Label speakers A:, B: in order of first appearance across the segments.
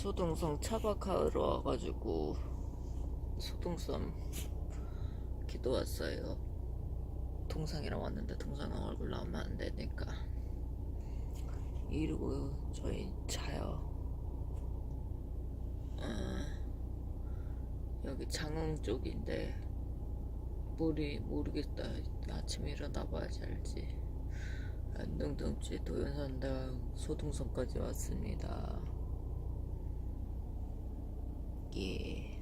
A: 소동성 차박하러 와가지고 소동섬 기도 왔어요. 동상이랑 왔는데 동상 얼굴 나오면 안 되니까 이러고 저희 자요. 아, 여기 장흥 쪽인데 모르 모르겠다. 아침에 일어나 봐야지 알지. 안동동지 도연산당 소동섬까지 왔습니다. 예.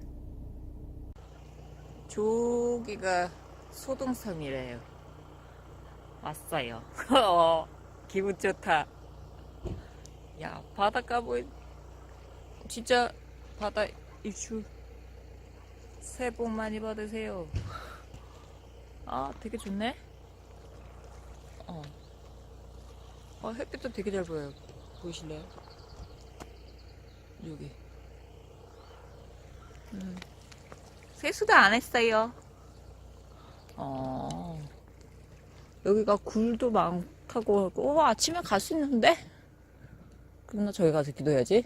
A: 저기가 소동섬이래요. 왔어요. 어, 기분 좋다. 야, 바닷가 보이, 진짜 바다 입주. 새해 복 많이 받으세요. 아, 되게 좋네? 어. 어, 햇빛도 되게 잘 보여요. 보이실래요? 여기. 음. 세수도 안 했어요. 어. 여기가 굴도 많다고 하고, 어, 아침에 갈 수 있는데? 그럼 나 저기 가서 기도해야지.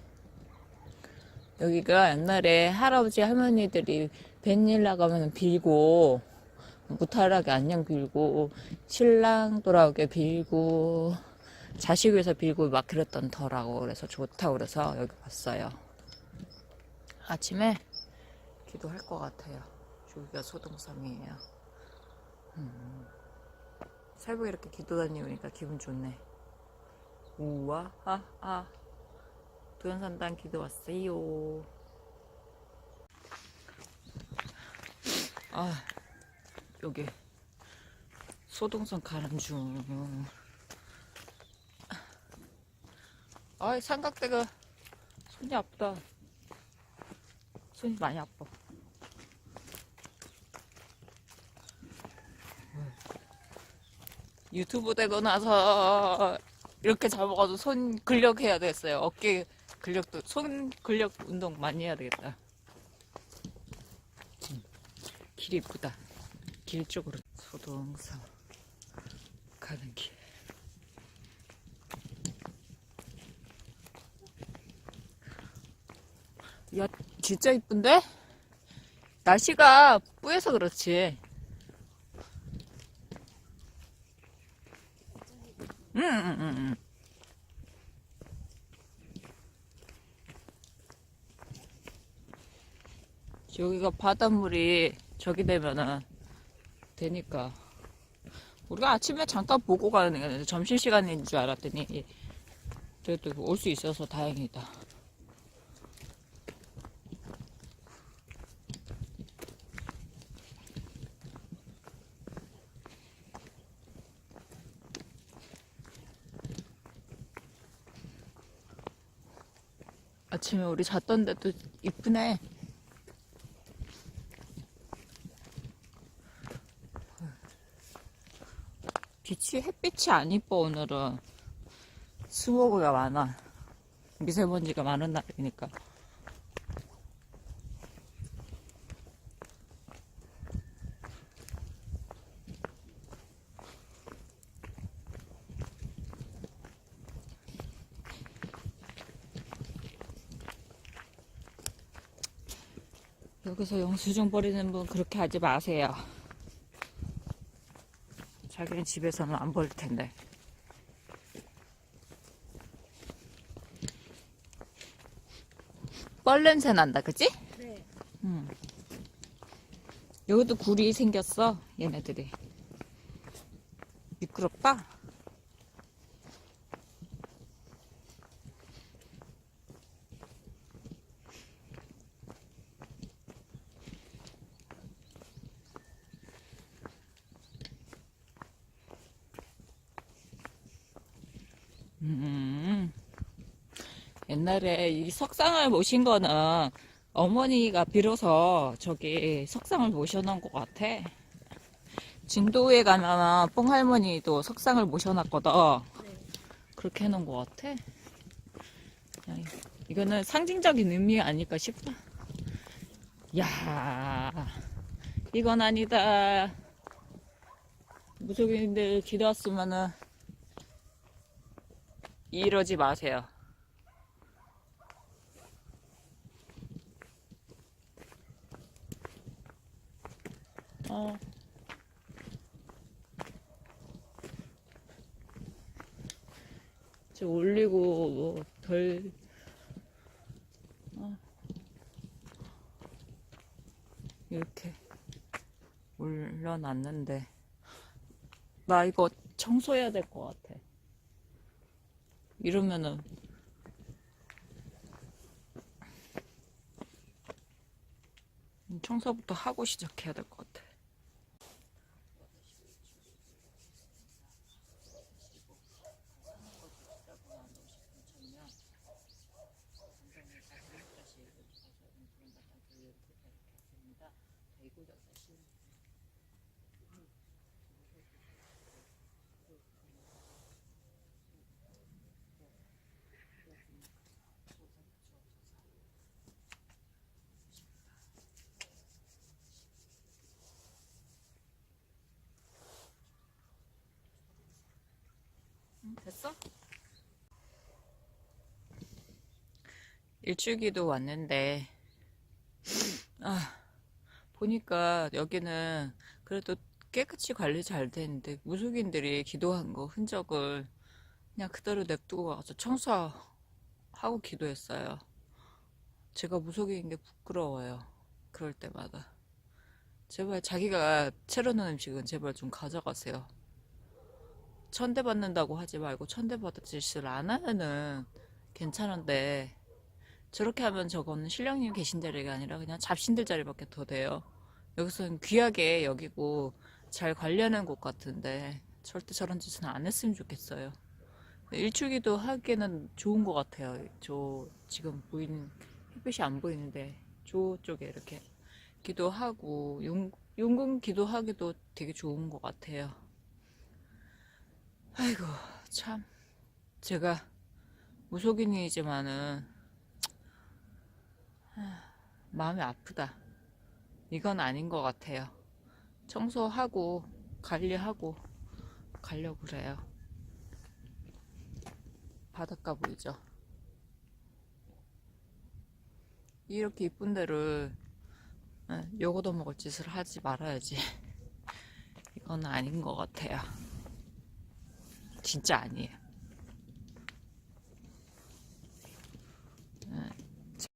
A: 여기가 옛날에 할아버지 할머니들이 뱃일 나가면 빌고, 무탈하게 안녕 빌고, 신랑 돌아오게 빌고, 자식 위해서 빌고 막 그랬던 터라고 그래서 좋다고 그래서 여기 왔어요. 아침에 기도할 것 같아요. 여기가 소동섬이에요. 음. 새벽에 이렇게 기도 다니니까 기분 좋네. 우와, 아, 아. 도연산당 기도 왔어요. 아, 여기 소동섬 가는 중. 아, 삼각대가 손이 아프다. 손이 많이 아파. 유튜브 되고 나서 이렇게 잡아가지고 손 근력 해야 되겠어요. 어깨 근력도, 손 근력 운동 많이 해야 되겠다. 음, 길 이쁘다. 길 쪽으로 소동성 가는 길. 야, 진짜 이쁜데? 날씨가 뿌해서 그렇지. 응, 응, 응, 응. 여기가 바닷물이 저기 되면은 되니까. 우리가 아침에 잠깐 보고 가는 게 점심시간인 줄 알았더니 그래도 올 수 있어서 다행이다. 아침에 우리 잤던 데도 이쁘네. 빛이 햇빛이 안 이뻐 오늘은 스모그가 많아. 미세먼지가 많은 날이니까. 여기서 영수증 버리는 분 그렇게 하지 마세요. 자기는 집에서는 안 버릴 텐데. 뻘 냄새 난다, 그치?
B: 네.
A: 응. 여기도 굴이 생겼어, 얘네들이. 미끄럽다? 음. 옛날에 이 석상을 모신 거는 어머니가 빌어서 저기 석상을 모셔놓은 것 같아. 진도에 가면 뽕할머니도 석상을 모셔놨거든.
B: 네.
A: 그렇게 해놓은 것 같아. 이거는 상징적인 의미 아닐까 싶다. 야, 이건 아니다. 무속인들 기도 왔으면은 이러지 마세요. 어. 지금 올리고 뭐 덜. 어. 이렇게 올려놨는데 나 이거 청소해야 될 것 같아. 이러면은 청소부터 하고 시작해야 될 것 같아. 됐어? 일주기도 왔는데, 아, 보니까 여기는 그래도 깨끗이 관리 잘 되는데, 무속인들이 기도한 거 흔적을 그냥 그대로 냅두고 가서 청소하고 기도했어요. 제가 무속인인 게 부끄러워요. 그럴 때마다. 제발 자기가 채려놓은 음식은 제발 좀 가져가세요. 천대 받는다고 하지 말고 천대받을 짓을 안 하면은 괜찮은데 저렇게 하면 저거는 신령님 계신 자리가 아니라 그냥 잡신들 자리밖에 더 돼요. 여기서는 귀하게 여기고 잘 관리하는 곳 같은데 절대 저런 짓은 안 했으면 좋겠어요. 일출기도 하기에는 좋은 것 같아요. 저 지금 보이는 햇빛이 안 보이는데 저쪽에 이렇게 기도하고 용, 용궁 기도하기도 되게 좋은 것 같아요. 아이고 참 제가 무속인이지만은 하, 마음이 아프다. 이건 아닌 것 같아요. 청소하고 관리하고 가려고 그래요. 바닷가 보이죠? 이렇게 이쁜 데를 예, 요거도 먹을 짓을 하지 말아야지. 이건 아닌 것 같아요. 진짜 아니에요.